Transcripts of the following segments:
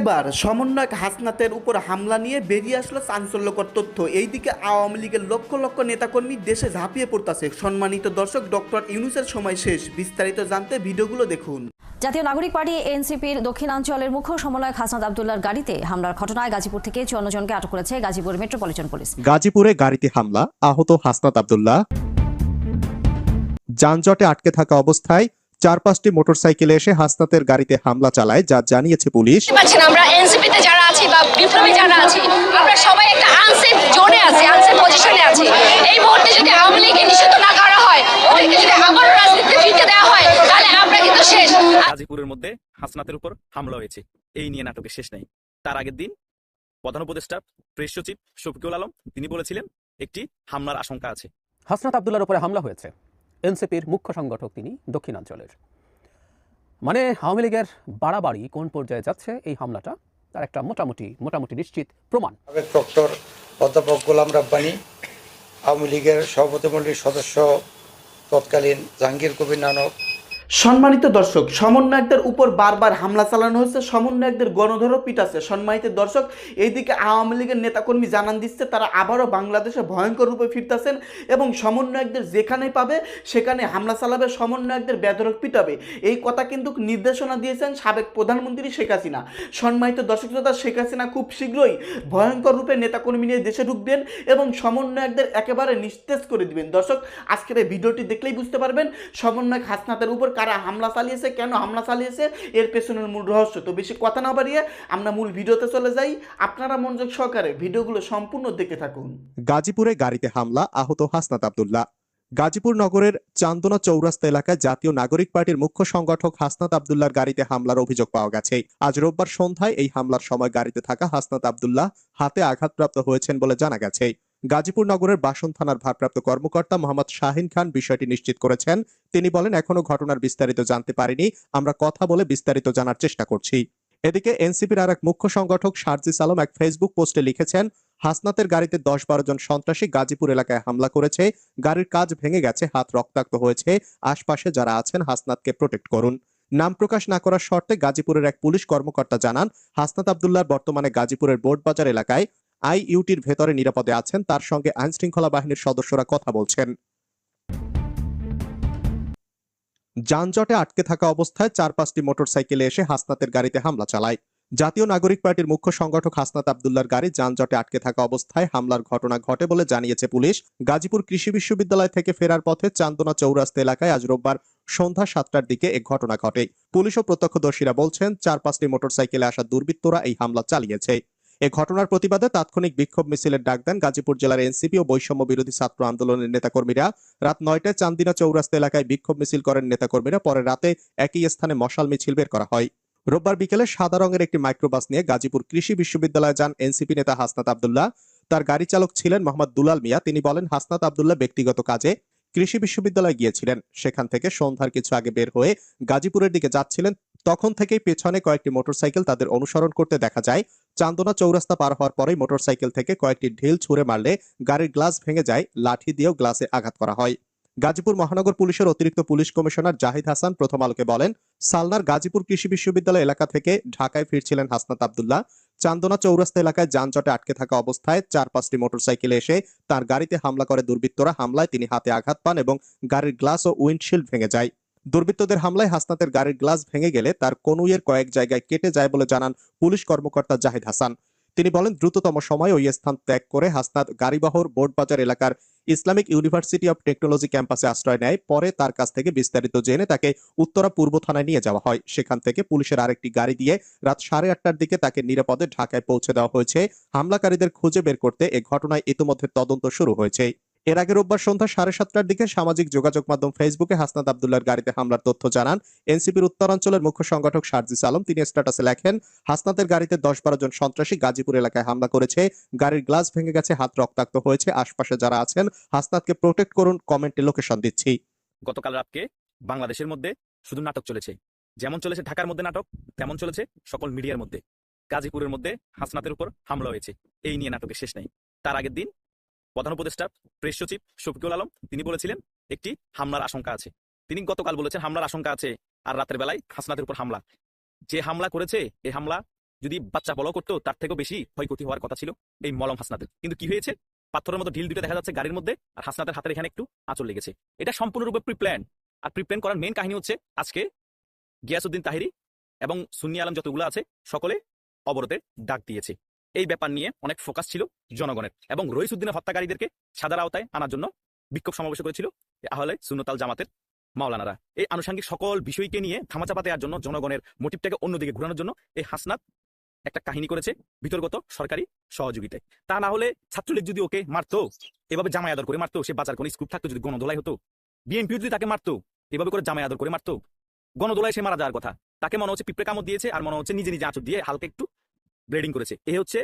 এবার সমন্বয়ক হাসনাতের উপর হামলা নিয়ে বেরিয়ে আসলো চাঞ্চল্যকর তথ্য। এইদিকে আওয়ামী লীগের লক্ষ লক্ষ নেতাকর্মী দেশে ঝাঁপিয়ে পড়তেছে। সম্মানিত দর্শক ডক্টর ইউনুসের সময় শেষ। বিস্তারিত জানতে ভিডিওগুলো দেখুন। জাতীয় নাগরিক পার্টি এনসিপির দক্ষিণাঞ্চলের মুখ্য সমন্বয়ক হাসনাত আবদুল্লার গাড়িতে হামলার ঘটনায় গাজীপুর থেকে চুয়ান্ন জনকে আটক করেছে গাজীপুর মেট্রোপলিটন পুলিশ। গাজীপুরে গাড়িতে হামলা আহত হাসনাত আবদুল্লাহ। যানজটে আটকে থাকা অবস্থায় চার পাঁচটি মোটরসাইকেলে এসে হাসনাতের গাড়িতে হামলা চালায় যা জানিয়েছে পুলিশ। আমরা এনসিপিতে যারা আছি বা বিপ্লবী যারা আছি আমরা সবাই একটা আনসেফ জোনে আছি আনসেফ পজিশনে আছি। এই মুহূর্তে যদি আওয়ামী লীগকে নিষিদ্ধ না করা হয় ওদেরকে যদি আবারও রাজনীতিতে ফিরতে দেওয়া হয় তাহলে আমরা কিন্তু শেষ। গাজীপুরের মধ্যে হাসনাতের উপর হামলা হয়েছে। এই নিয়ে নাটকের শেষ নাই। তার আগের দিন প্রধান উপদেষ্টা প্রেস সচিব শফিকুল আলম তিনি বলেছিলেন একটি হামলার আশঙ্কা আছে। হাসনাত আবদুল্লার উপরে হামলা হয়েছে। এনসিপির মুখ্য সংগঠক তিনি দক্ষিণাঞ্চলের। মানে আওয়ামী লীগের বাড়াবাড়ি কোন পর্যায়ে যাচ্ছে এই হামলাটা, তার একটা মোটামুটি মোটামুটি নিশ্চিত প্রমাণ। ডক্টর অধ্যাপক গোলাম রাব্বানি, আওয়ামী লীগের সভাপতিমণ্ডলীর সদস্য তৎকালীন জাহাঙ্গীর কবির নানক সম্মানিত দর্শক, সমন্বয়কদের উপর বারবার হামলা চালানো হয়েছে, সমন্বয়কদের গণধরও পিটাচ্ছে। সম্মানিত দর্শক, এইদিকে আওয়ামী লীগের নেতাকর্মী জানান দিচ্ছে, তারা আবারও বাংলাদেশে ভয়ঙ্কর রূপে ফিরতেছেন এবং সমন্বয়কদের যেখানে পাবে, সেখানে হামলা চালাবে, সমন্বয়কদের বেদরক পিটাবে। এই কথা কিন্তু নির্দেশনা দিয়েছেন সাবেক প্রধানমন্ত্রী শেখ হাসিনা। সম্মানিত দর্শক শ্রোতা, শেখ হাসিনা খুব শীঘ্রই ভয়ঙ্কর রূপে নেতাকর্মী নিয়ে দেশে ঢুকবেন এবং সমন্বয়কদের একেবারে নিস্তেজ করে দিবেন। দর্শক, আজকের এই ভিডিওটি দেখলেই বুঝতে পারবেন, সমন্বয়ক হাসনাতের উপর কারা হামলা চালিয়েছে, কেন হামলা চালিয়েছে, এর পেছনের মূল রহস্য। তো বেশি কথা না বাড়িয়ে আমরা মূল ভিডিওতে চলে যাই। আপনারা মনোযোগ সহকারে ভিডিওগুলো সম্পূর্ণ দেখে থাকুন। গাজীপুরে গাড়িতে হামলা, আহত হাসনাত আবদুল্লাহ। গাজীপুর নগরের চান্দনা চৌরাস্তা এলাকায় জাতীয় নাগরিক পার্টির মুখ্য সংগঠক হাসনাত আবদুল্লাহর গাড়িতে হামলার অভিযোগ পাওয়া গেছে। আজ রোববার সন্ধ্যায় এই হামলার সময় গাড়িতে থাকা হাসনাত আবদুল্লাহ হাতে আঘাতপ্রাপ্ত হয়েছেন বলে জানা গেছে। গাজীপুর নগরের বাসন থানার ভারপ্রাপ্ত কর্মকর্তা মোহাম্মদ শাহিন খান বিষয়টি নিশ্চিত করেছেন। তিনি বলেন এখনও ঘটনার বিস্তারিত জানতে পারিনি। আমরা কথা বলে বিস্তারিত জানার চেষ্টা করছি। এদিকে এনসিপির আর এক মুখ্য সংগঠক শারজিস আলম এক ফেসবুক পোস্টে লিখেছেন, হাসনাতের গাড়িতে দশ বারো জন সন্ত্রাসী গাজীপুর এলাকায় হামলা করেছে। গাড়ির কাজ ভেঙে গেছে, হাত রক্তাক্ত হয়েছে। আশপাশে যারা আছেন, হাসনাতকে প্রোটেক্ট করুন। নাম প্রকাশ না করার শর্তে গাজীপুরের এক পুলিশ কর্মকর্তা জানান, হাসনাত আবদুল্লাহ বর্তমানে গাজীপুরের বোর্ডবাজার এলাকায় আইইউটির ভেতরে নিরাপদে আছেন, তার সঙ্গে আইন শৃঙ্খলা বাহিনীর সদস্যরা কথা বলছেন। যানজটে আটকে থাকা অবস্থায় চার পাঁচটি মোটরসাইকেলে এসে হাসনাতের গাড়িতে হামলা চালায়। জাতীয় নাগরিক পার্টির মুখ্য সংগঠক হাসনাত আবদুল্লার গাড়ি যানজটে আটকে থাকা অবস্থায় হামলার ঘটনা ঘটে বলে জানিয়েছে পুলিশ। গাজীপুর কৃষি বিশ্ববিদ্যালয় থেকে ফেরার পথে চান্দনা চৌরাস্তা এলাকায় আজ রোববার সন্ধ্যা সাতটার দিকে এ ঘটনা ঘটে। পুলিশ ও প্রত্যক্ষদর্শীরা বলছেন চার পাঁচটি মোটরসাইকেলে আসা দুর্বৃত্তরা এই হামলা চালিয়েছে। এ ঘটনার প্রতিবাদে তাৎক্ষণিক বিক্ষোভ মিছিলের ডাক দেন গাজীপুর জেলার এনসিপি ও বৈষম্য বিরোধী ছাত্র আন্দোলনের নেতাকর্মীরা। রাত নয়টায় চান্দিনা চৌরাস্তা এলাকায় বিক্ষোভ মিছিল করেন নেতাকর্মীরা, পরে রাতে একই স্থানে মশাল মিছিল বের করা হয়। রোববার বিকেলে সাদা রঙের একটি মাইক্রোবাস নিয়ে গাজীপুর কৃষি বিশ্ববিদ্যালয়ে যান এনসিপি নেতা হাসনাত আবদুল্লাহ। তার গাড়ি চালক ছিলেন মোহাম্মদ দুলাল মিয়া। তিনি বলেন, হাসনাত আবদুল্লাহ ব্যক্তিগত কাজে কৃষি বিশ্ববিদ্যালয়ে গিয়েছিলেন। সেখান থেকে সন্ধ্যার কিছু আগে বের হয়ে গাজীপুরের দিকে যাচ্ছিলেন। তখন থেকেই পেছনে কয়েকটি মোটরসাইকেল তাদের অনুসরণ করতে দেখা যায়। চান্দনা চৌরাস্তা পার হওয়ার পরেই মোটরসাইকেল থেকে কয়েকটি ঢিল ছুঁড়ে মারলে গাড়ির গ্লাস ভেঙে যায়, লাঠি দিয়েও গ্লাসে আঘাত করা হয়। গাজীপুর মহানগর পুলিশের অতিরিক্ত পুলিশ কমিশনার জাহিদ হাসান প্রথম আলোকে বলেন, সালনার গাজীপুর কৃষি বিশ্ববিদ্যালয় এলাকা থেকে ঢাকায় ফিরছিলেন হাসনাত আবদুল্লাহ। চান্দনা চৌরাস্তা এলাকায় যানজটে আটকে থাকা অবস্থায় চার পাঁচটি মোটরসাইকেলে এসে তার গাড়িতে হামলা করে দুর্বৃত্তরা। হামলায় তিনি হাতে আঘাত পান এবং গাড়ির গ্লাস ও উইন্ডশিল্ড ভেঙে যায়। দুর্বৃত্তদের হামলায় হাসনাতের গাড়ির গ্লাস ভেঙে গেলে তার কনুইয়ের কয়েক জায়গায় কেটে যায় বলে জানান পুলিশ কর্মকর্তা জাহিদ হাসান। তিনি বলেন, দ্রুততম সময় ওই স্থান ত্যাগ করে হাসনাত গাড়িবহর বোর্ডবাজার এলাকার ইসলামিক ইউনিভার্সিটি অব টেকনোলজি ক্যাম্পাসে আশ্রয় নেয়। পরে তার কাছ থেকে বিস্তারিত জেনে তাকে উত্তরা পূর্ব থানায় নিয়ে যাওয়া হয়। সেখান থেকে পুলিশের আরেকটি গাড়ি দিয়ে রাত সাড়ে আটটার দিকে তাকে নিরাপদে ঢাকায় পৌঁছে দেওয়া হয়েছে। হামলাকারীদের খুঁজে বের করতে এ ঘটনায় ইতিমধ্যে তদন্ত শুরু হয়েছে। এর আগে রোববার সন্ধ্যা সাড়ে সাতটার দিকে সামাজিক যোগাযোগ মাধ্যম ফেসবুকে হাসনাত আবদুল্লার গাড়িতে হামলার তথ্য জানান এনসিপির উত্তরাঞ্চলের মুখ্য সংগঠক শারজিস আলম। তিনি স্ট্যাটাসে লেখেন, হাসনাতের গাড়িতে দশ বারো জন সন্ত্রাসী গাজীপুর এলাকায় হামলা করেছে। গাড়ির গ্লাস ভেঙে গেছে, হাত রক্তাক্ত হয়েছে। আশপাশে যারা আছেন, হাসনাতকে প্রোটেক্ট করুন, কমেন্টে লোকেশন দিচ্ছি। গতকাল রাতকে বাংলাদেশের মধ্যে শুধু নাটক চলেছে। যেমন চলেছে ঢাকার মধ্যে নাটক, তেমন চলেছে সকল মিডিয়ার মধ্যে। গাজীপুরের মধ্যে হাসনাতের উপর হামলা হয়েছে। এই নিয়ে নাটকের শেষ নেই। তার আগের দিন প্রধান উপদেষ্টা, প্রেস সচিব শফিকুল আলম, তিনি বলেছিলেন, একটি হামলার আশঙ্কা আছে। তিনি গতকাল বলেছেন, হামলার আশঙ্কা আছে আর রাতের বেলায় হাসনাতের উপর হামলা। যে হামলা করেছে এই হামলা যদি বাচ্চা বলো করতো, তার থেকেও বেশি ক্ষয়ক্ষতি হওয়ার কথা ছিল এই মলম হাসনাতের। কিন্তু কি হয়েছে? পাথরের মতো ঢিল দুটো দেখা যাচ্ছে গাড়ির মধ্যে আর হাসনাতের হাতের এখানে একটু আঁচল লেগেছে। এটা সম্পূর্ণরূপে প্রিপ্ল্যান আর প্রিপ্ল্যান করার মেন কাহিনী হচ্ছে, আজকে গিয়াসউদ্দিন তাহিরি এবং সুন্নি আলম যতগুলো আছে, সকলে অবরোধের ডাক দিয়েছে। এই ব্যাপার নিয়ে অনেক ফোকাস ছিল জনগণের এবং রইসুদ্দিনের হত্যাকারীদেরকে সাদার আওতায় আনার জন্য বিক্ষোভ সমাবেশ করেছিল আহলে সুন্নতাল জামাতের মাওলানারা। এই আনুষঙ্গিক সকল বিষয়কে নিয়ে ধামাচাপা দেওয়ার জন্য জনগণের মোটিভটাকে অন্যদিকে ঘুরানোর জন্য এই হাসনাত একটা কাহিনী করেছে বিতর্গত সরকারি সহযোগিতায় তা না হলে ছাত্রলীগ যদি ওকে মারতো, এভাবে জামাই আদর করে মারতো, সে বাজার কোনো স্কুপ থাকতো, যদি গণদোলাই হতো বিএনপি যদি তাকে মারতো, এভাবে করে জামাই আদর করে মারতো গণদোলায় সে মারা যাওয়ার কথা। তাকে মনে হচ্ছে পিঁপড়ে কামড় দিয়েছে, আর মনে হচ্ছে নিজে নিজে আঁচড় দিয়ে হালকা একটু ব্লেডিং করেছে। এ হচ্ছে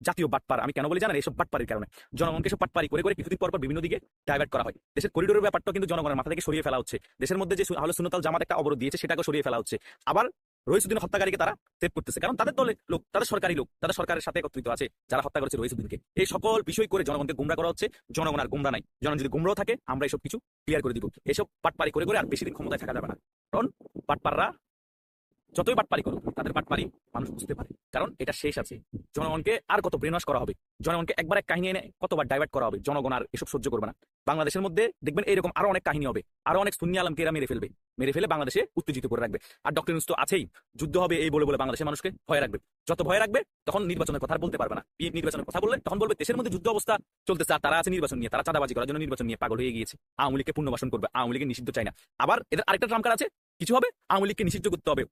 জাতীয় বাটপার আমি কেন বলি জানেন? এইসব বাটপারির কারণে। জনগণকে সব পাটপারি করে করে কিছুদিন পর পর বিভিন্ন দিকে ডাইভার্ট করা হয়। দেশের করিডোরের ব্যাপারটা কিন্তু জনগণের মাথা থেকে সরিয়ে ফেলা হচ্ছে। দেশের মধ্যে যে হলো সুনতাল জামাত একটা অবরোধ দিয়েছে সেটাকে সরিয়ে ফেলা হচ্ছে। আবার রহিসুদ্দিন হত্যাকারীকে তারা সেভ করতেছে। কারণ তাদের দলে লোক, তাদের সরকারি লোক, তাদের সরকারের সাথে একত্রিত আছে, যারা হত্যা করেছে রহিসুদ্দিনকে। এই সকল বিষয় করে জনগণকে গুমরা করা হচ্ছে। জনগণ আর গুমরা নাই। জনগণ যদি গুমরাও থাকে, আমরা এসব কিছু ক্লিয়ার করে দিব। এসব পাটপারি করে করে আর বেশি দিন ক্ষমতায় থাকা যাবে না। কারণ পাটপাররা যতই বাটপারি করুক, তাদের বাটপারি মানুষ বুঝতে পারে। কারণ এটা শেষ আছে। জনগণকে আর কত ব্রেনওয়াশ করা হবে? জনগণকে একবার এক কাহিনী এনে কতবার ডাইভার্ট করা হবে? জনগণ আর এসব সহ্য করবে না। বাংলাদেশের মধ্যে দেখবেন এরকম আরও অনেক কাহিনী হবে। আরও অনেক সুন্নি আলমকে এরা মেরে ফেলবে। মেরে ফেলে বাংলাদেশে উত্তেজিত করে রাখবে। আর ডক্টর ইউনুস তো আছেই। যুদ্ধ হবে এই বলে বলে বাংলাদেশের মানুষকে ভয় রাখবে। যত ভয় রাখবে, তখন নির্বাচনের কথা বলতে পারবে না। এই নির্বাচনের কথা বললে তখন বলবে, দেশের মধ্যে যুদ্ধ অবস্থা চলতেছে আর তারা আছে নির্বাচন নিয়ে। তারা চাঁদাবাজি করার জন্য নির্বাচন নিয়ে পাগল হয়ে গিয়েছে। আওয়ামী লীগকে পুনর্বাসন করবে। আওয়ামী লীগের নিষিদ্ধ চাই না। আবার এদের আরেকটা ট্রাম্প কার্ড আছে। কিছু হবে? আওয়ামী লীগকে নিষিদ্ধ করতে হবে।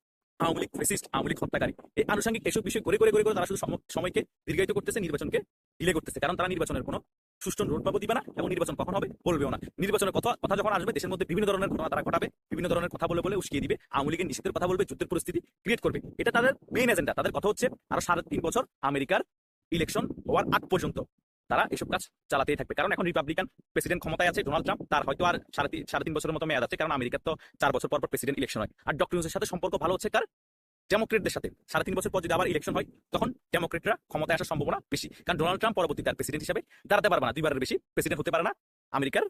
Awami League fascist Awami League হত্যাকারী। এই আনুষঙ্গিক এসব বিষয় করে করে করে তারা শুধু সময়কে দীর্ঘায়িত করতেছে, নির্বাচনকে ডিলে করতেছে। কারণ তারা নির্বাচনের কোনো সুষ্ঠু রোডম্যাপও দিবে না এবং নির্বাচন কখন হবে বলবেও না। নির্বাচনের কথা কথা যখন আসবে, দেশের মধ্যে বিভিন্ন ধরনের ঘটনা তারা ঘটাবে, বিভিন্ন ধরনের কথা বলে বলে উস্কিয়ে দিবে, আওয়ামী লীগের নিষিদ্ধের কথা বলবে, যুদ্ধের পরিস্থিতি ক্রিয়েট করবে। এটা তাদের মেইন এজেন্ডা তাদের কথা হচ্ছে, আরও সাড়ে তিন বছর আমেরিকার ইলেকশন হওয়ার আগ পর্যন্ত। তারা এসব কাজ চালাতেই থাকবে। কারণ এখন রিপাবলিকান প্রেসিডেন্ট ক্ষমতায় আছে ডোনাল্ড ট্রাম্প তার হয়তো আর সাড়ে সাড়ে তিন বছরের মতো মেয়াদ আছে, কারণ আমেরিকার তো চার বছর পর পর প্রেসিডেন্ট ইলেকশন হয়। আর ডক্টর সাথে সম্পর্ক ভালো হচ্ছে কার? ডেমোক্রেটদের সাথে। সাড়ে তিন বছর পর যদি আবার ইলেকশন হয়, তখন ডেমোক্রেটরা ক্ষমতায় আসার সম্ভাবনা বেশি। কারণ ডোনাল্ড ট্রাম্প পরবর্তী তার প্রেসিডেন্ট হিসেবে দাঁড়াতে পারবে না, দুইবারের বেশি প্রেসিডেন্ট হতে পারে না আমেরিকার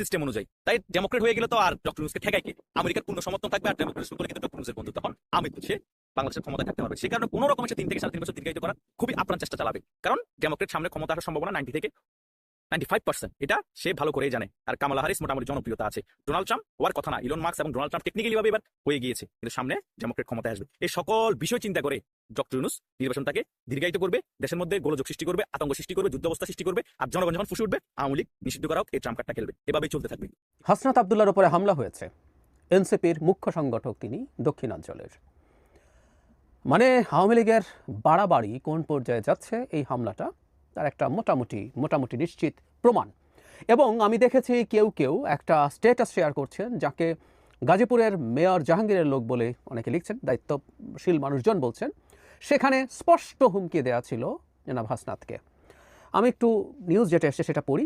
সিস্টেম অনুযায়ী। তাই ডেমোক্রেট হয়ে গেলে তো আর ডক্টর ইউনুসকে ঠেকাই কে? আমেরিকার পূর্ণ সমর্থন থাকবে আর ডেমোক্রেট শুরু করে কিন্তু ডক্টর ইউনুসের বন্ধু তখন আমি সে বাংলাদেশের ক্ষমতায় থাকতে পারবে। সে কারণে কোনো রকম সে তিন থেকে সাড়ে তিন বছর দীর্ঘায়িত করা খুবই আপ্রাণ চেষ্টা চালাবে। কারণ ডেমোক্রেট সামনে ক্ষমতা আসার সম্ভাবনা নাইনটি থেকে নাইনটি ফাইভ পার্সেন্ট এটা সে ভালো করেই জানে। আর কামালা হারিস মোটামুটি জনপ্রিয়তা আছে। ডোনাল্ড ট্রাম্প হওয়ার কথা না। ইলন মার্কস এবং ডোনাল্ড ট্রাম্প টেকনিক্যালি ভাবে এবার হয়ে গিয়েছে। কিন্তু সামনে ডেমোক্রেট ক্ষমতায় আসবে। এই সকল বিষয় চিন্তা করে ডক্টর ইউনুস নির্বাচনটাকে দীর্ঘায়িত করবে। দেশের মধ্যে গোলযোগ সৃষ্টি করবে, আতঙ্ক সৃষ্টি করবে, যুদ্ধ অবস্থা সৃষ্টি করবে, আর জনগণ যখন ফুসে উঠবে, আওয়ামী লীগ নিষিদ্ধ করা হোক, এই ট্রাম্প কার্ডটা খেলবে। এভাবেই চলতে থাকবে। হাসনাত আবদুল্লার উপরে হামলা হয়েছে। এনসিপির মুখ্য সংগঠক তিনি দক্ষিণাঞ্চলের। মানে আওয়ামী লীগের বাড়াবাড়ি কোন পর্যায়ে যাচ্ছে এই হামলাটা? তার একটা মোটামুটি মোটামুটি নিশ্চিত প্রমাণ। এবং আমি দেখেছি কেউ কেউ একটা স্টেটাস শেয়ার করছেন, যাকে গাজীপুরের মেয়র জাহাঙ্গীরের লোক বলে অনেকে লিখছেন, দায়িত্বশীল মানুষজন বলছেন। সেখানে স্পষ্ট হুমকি দেওয়া ছিল জনাব হাসনাতকে। আমি একটু নিউজ যেটা এসছে সেটা পড়ি।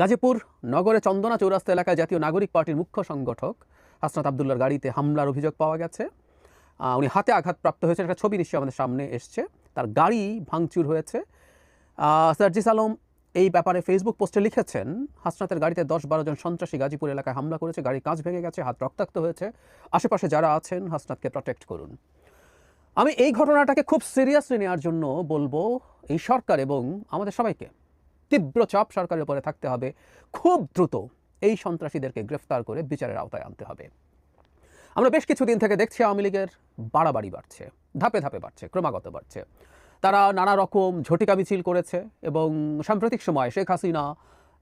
গাজীপুর নগরে চন্দনা চৌরাস্তা এলাকায় জাতীয় নাগরিক পার্টির মুখ্য সংগঠক হাসনাত আবদুল্লার গাড়িতে হামলার অভিযোগ পাওয়া গেছে। উনি হাতে আঘাতপ্রাপ্ত হয়েছে একটা ছবি নিশ্চয়ই আমাদের সামনে এসছে। তার গাড়ি ভাঙচুর হয়েছে। সার্জিস আলম এই ব্যাপারে ফেসবুক পোস্টে লিখেছেন, হাসনাতের গাড়িতে দশ বারো জন সন্ত্রাসী গাজীপুর এলাকায় হামলা করেছে, গাড়ির কাঁচ ভেঙে গেছে, হাত রক্তাক্ত হয়েছে। আশেপাশে যারা আছেন, হাসনাতকে প্রটেক্ট করুন। আমি এই ঘটনাটাকে খুব সিরিয়াসলি নেওয়ার জন্য বলব, এই সরকার এবং আমাদের সবাইকে। তীব্র চাপ সরকারের উপরে থাকতে হবে। খুব দ্রুত এই সন্ত্রাসীদেরকে গ্রেফতার করে বিচারের আওতায় আনতে হবে। আমরা বেশ কিছুদিন থেকে দেখছি আওয়ামী লীগের বাড়াবাড়ি বাড়ছে, ধাপে ধাপে বাড়ছে, ক্রমাগত বাড়ছে। তারা নানা রকম ঝটিকা মিছিল করেছে এবং সাম্প্রতিক সময় শেখ হাসিনা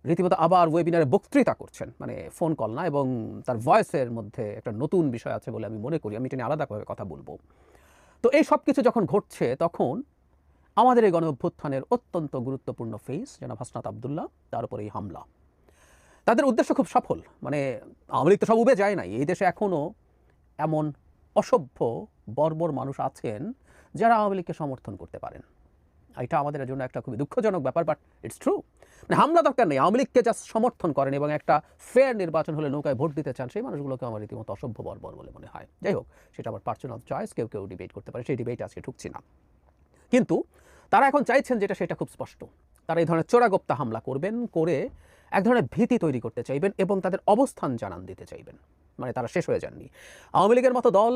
রীতিমতো আবার ওয়েবিনারে বক্তৃতা করছেন। মানে ফোন কল না, এবং তার ভয়েসের মধ্যে একটা নতুন বিষয় আছে বলে আমি মনে করি, আমি এটা নিয়ে আলাদাভাবে কথা বলব। তো এই সব কিছু যখন ঘটছে, তখন আমাদের এই গণ অভ্যুত্থানের অত্যন্ত গুরুত্বপূর্ণ ফেস জনাব হাসনাত আবদুল্লাহ, তার উপর এই হামলা। তাদের উদ্দেশ্য খুব সফল। মানে আওয়ামী লীগ তো সব উবে যায় নাই। এই দেশে এখনও এমন অসভ্য, বর্বর মানুষ আছেন যারা আওয়ামী লীগকে সমর্থন করতে পারেন। এটা আমাদের জন্য একটা খুবই দুঃখজনক ব্যাপার বাট ইটস ট্রু মানে হামলা দরকার নেই, আওয়ামী লীগকে জাস্ট সমর্থন করেন এবং একটা ফেয়ার নির্বাচন হলে নৌকায় ভোট দিতে চান, সেই মানুষগুলোকে আমার রীতিমতো অসভ্য, বর্বর বলে মনে হয়। যাই হোক, সেটা আমার পার্সোনাল চয়েস কেউ কেউ ডিবেট করতে পারে, সেই ডিবেট আজকে ঢুকছি না। কিন্তু তারা এখন চাইছেন যেটা, সেটা খুব স্পষ্ট। তারা এই ধরনের চোরাগোপ্তা হামলা করবেন, করে এক ধরনের ভীতি তৈরি করতে চাইবেন এবং তাদের অবস্থান জানান দিতে চাইবেন। মানে তারা শেষ হয়ে যাননি। আওয়ামী লীগের মতো দল,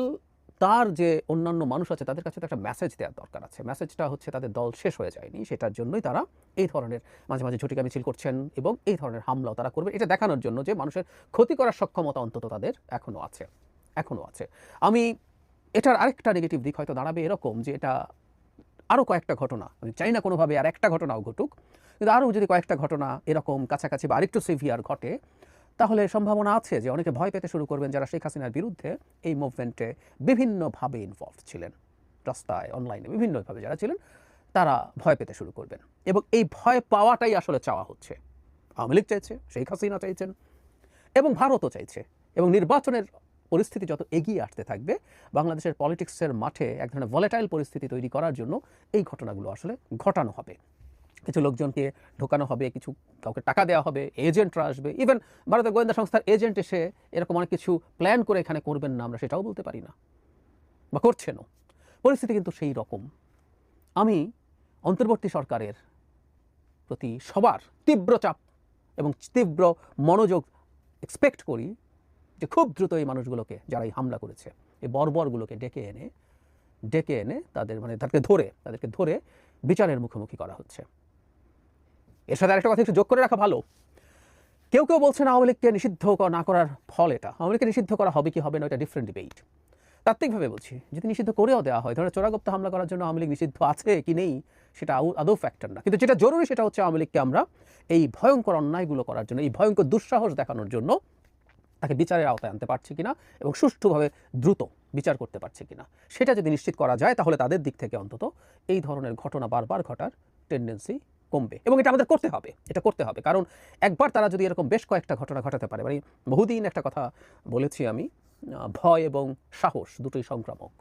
তার যে অন্যান্য মানুষ আছে, তাদের কাছে তো একটা মেসেজ দেওয়ার দরকার আছে। মেসেজটা হচ্ছে তাদের দল শেষ হয়ে যায়নি, সেটার জন্যই তারা এই ধরনের মাঝে মাঝে ঝুটিকা মিছিল করছেন এবং এই ধরনের হামলাও তারা করবে। এটা দেখানোর জন্য যে মানুষের ক্ষতি করার সক্ষমতা অন্তত তাদের এখনও আছে এখনও আছে। আমি এটার আরেকটা নেগেটিভ দিক হয়তো দাঁড়াবে এরকম যে এটা আরও কয়েকটা ঘটনা, আমি চাই না কোনোভাবে আর একটা ঘটনাও ঘটুক, কিন্তু আরও যদি কয়েকটা ঘটনা এরকম কাছাকাছি বা আরেকটু সিভিয়ার ঘটে তাহলে সম্ভাবনা আছে যে অনেকে ভয় পেতে শুরু করবেন যারা শেখ হাসিনার বিরুদ্ধে এই মুভমেন্টে বিভিন্নভাবে ইনভলভ ছিলেন। রাস্তায় অনলাইনে বিভিন্নভাবে যারা ছিলেন, তারা ভয় পেতে শুরু করবেন। এবং এই ভয় পাওয়াটাই আসলে চাওয়া হচ্ছে। আওয়ামী লীগ চাইছে, শেখ হাসিনা চাইছেন, এবং ভারতও চাইছে। এবং নির্বাচনের পরিস্থিতি যত এগিয়ে আসতে থাকবে, বাংলাদেশের পলিটিক্সের মাঠে এক ধরনের ভলেটাইল পরিস্থিতি তৈরি করার জন্য এই ঘটনাগুলো আসলে ঘটানো হবে। কিছু লোকজনকে ঢোকানো হবে, কিছু কাউকে টাকা দেওয়া হবে এজেন্টরা আসবে ইভেন ভারতের গোয়েন্দা সংস্থার এজেন্ট এসে এরকম অনেক কিছু প্ল্যান করে এখানে করবেন না আমরা, সেটাও বলতে পারি না। বা করছেনও। পরিস্থিতি কিন্তু সেই রকম। আমি অন্তর্বর্তী সরকারের প্রতি সবার তীব্র চাপ এবং তীব্র মনোযোগ এক্সপেক্ট করি যে খুব দ্রুত এই মানুষগুলোকে, যারা এই হামলা করেছে, এই বর্বরগুলোকে ডেকে এনে ডেকে এনে তাদের মানে তাদেরকে ধরে তাদেরকে ধরে বিচারের মুখোমুখি করা হচ্ছে। এর সাথে আরেকটা কথা একটু যোগ করে রাখা ভালো। কেউ কেউ বলছেন আওয়ামী লীগকে নিষিদ্ধ না করার ফল এটা। আওয়ামী লীগকে নিষিদ্ধ করা হবে কি হবে না এটা ডিফারেন্ট ডিবেট তাত্ত্বিকভাবে বলছি, যদি নিষিদ্ধ করেও দেওয়া হয়, ধরো চোরাগুপ্ত হামলা করার জন্য আওয়ামী লীগ নিষিদ্ধ আছে কি নেই, সেটা আদৌ ফ্যাক্টর না কিন্তু যেটা জরুরি সেটা হচ্ছে আওয়ামী লীগকে আমরা এই ভয়ঙ্কর অন্যায়গুলো করার জন্য, এই ভয়ঙ্কর দুঃসাহস দেখানোর জন্য তাকে বিচারের আওতায় আনতে পারছি কিনা এবং সুষ্ঠুভাবে দ্রুত বিচার করতে পারছি কিনা, সেটা যদি নিশ্চিত করা যায় তাহলে তাদের দিক থেকে অন্তত এই ধরনের ঘটনা বারবার ঘটার টেন্ডেন্সি কমবে এবং এটা আমাদের করতে হবে, এটা করতে হবে। কারণ একবার তারা যদি এরকম বেশ কয়েকটা ঘটনা ঘটাতে পারে মানে বহুদিন একটা কথা বলেছি আমি ভয় এবং সাহস দুটোই সংক্রামক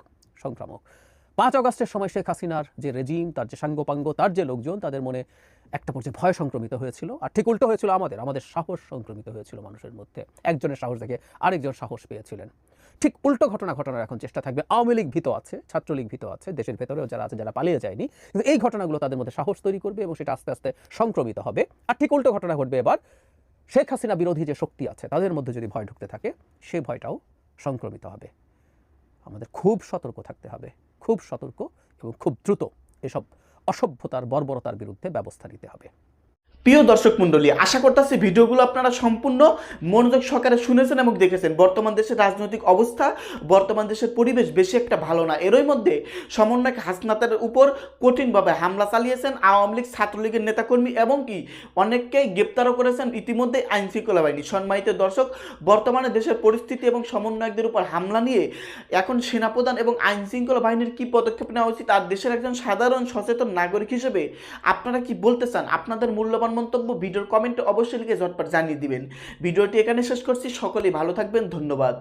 সংক্রামক। পাঁচ অগস্টের সময় শেখ হাসিনার যে রেজিম তার যে সাঙ্গপাঙ্গ, তার যে লোকজন, তাদের মনে একটা পর্যায়ে ভয় সংক্রমিত হয়েছিল। আর ঠিক উল্টো হয়েছিল আমাদের আমাদের সাহস সংক্রমিত হয়েছিল মানুষের মধ্যে। একজনের সাহস দেখে আরেকজন সাহস পেয়েছিলেন। ঠিক উল্টো ঘটনা ঘটনার এখন চেষ্টা থাকবে। আওয়ামী লীগ ভীত আছে, ছাত্রলীগ ভীত আছে, দেশের ভেতরেও যারা আছে যারা পালিয়ে যায়নি। কিন্তু এই ঘটনাগুলো তাদের মধ্যে সাহস তৈরি করবে এবং সেটা আস্তে আস্তে সংক্রমিত হবে। আর ঠিক উল্টো ঘটনা ঘটবে এবার, শেখ হাসিনা বিরোধী যে শক্তি আছে, তাদের মধ্যে যদি ভয় ঢুকতে থাকে, সে ভয়টাও সংক্রমিত হবে। আমাদের খুব সতর্ক থাকতে হবে, খুব সতর্ক এবং খুব দ্রুত এসব অসভ্যতার, বর্বরতার বিরুদ্ধে ব্যবস্থা নিতে হবে। প্রিয় দর্শক মণ্ডলী, আশা করতেছি ভিডিওগুলো আপনারা সম্পূর্ণ মনোযোগ সহকারে শুনেছেন এবং দেখেছেন। বর্তমান দেশের রাজনৈতিক অবস্থা, বর্তমান দেশের পরিবেশ বেশি একটা ভালো না। এরই মধ্যে সমন্বয়ক হাসনাতের উপর কঠিনভাবে হামলা চালিয়েছেন আওয়ামী লীগ ছাত্রলীগের নেতাকর্মী এবং কি অনেককেই গ্রেপ্তারও করেছেন। ইতিমধ্যে আইন শৃঙ্খলা বাহিনী। সম্মানিত দর্শক, বর্তমানে দেশের পরিস্থিতি এবং সমন্বয়কদের উপর হামলা নিয়ে এখন সেনাপ্রধান এবং আইন শৃঙ্খলা বাহিনীর কি পদক্ষেপ নেওয়া উচিত? আর দেশের একজন সাধারণ সচেতন নাগরিক হিসেবে আপনারা কি বলতে চান? আপনাদের মূল্যবান মন্তব্য, ভিডিওর কমেন্টে অবশ্যই লিখে ঝটপট জানিয়ে দিবেন। ভিডিওটি এখানে শেষ করছি, সকলেই ভালো থাকবেন, ধন্যবাদ।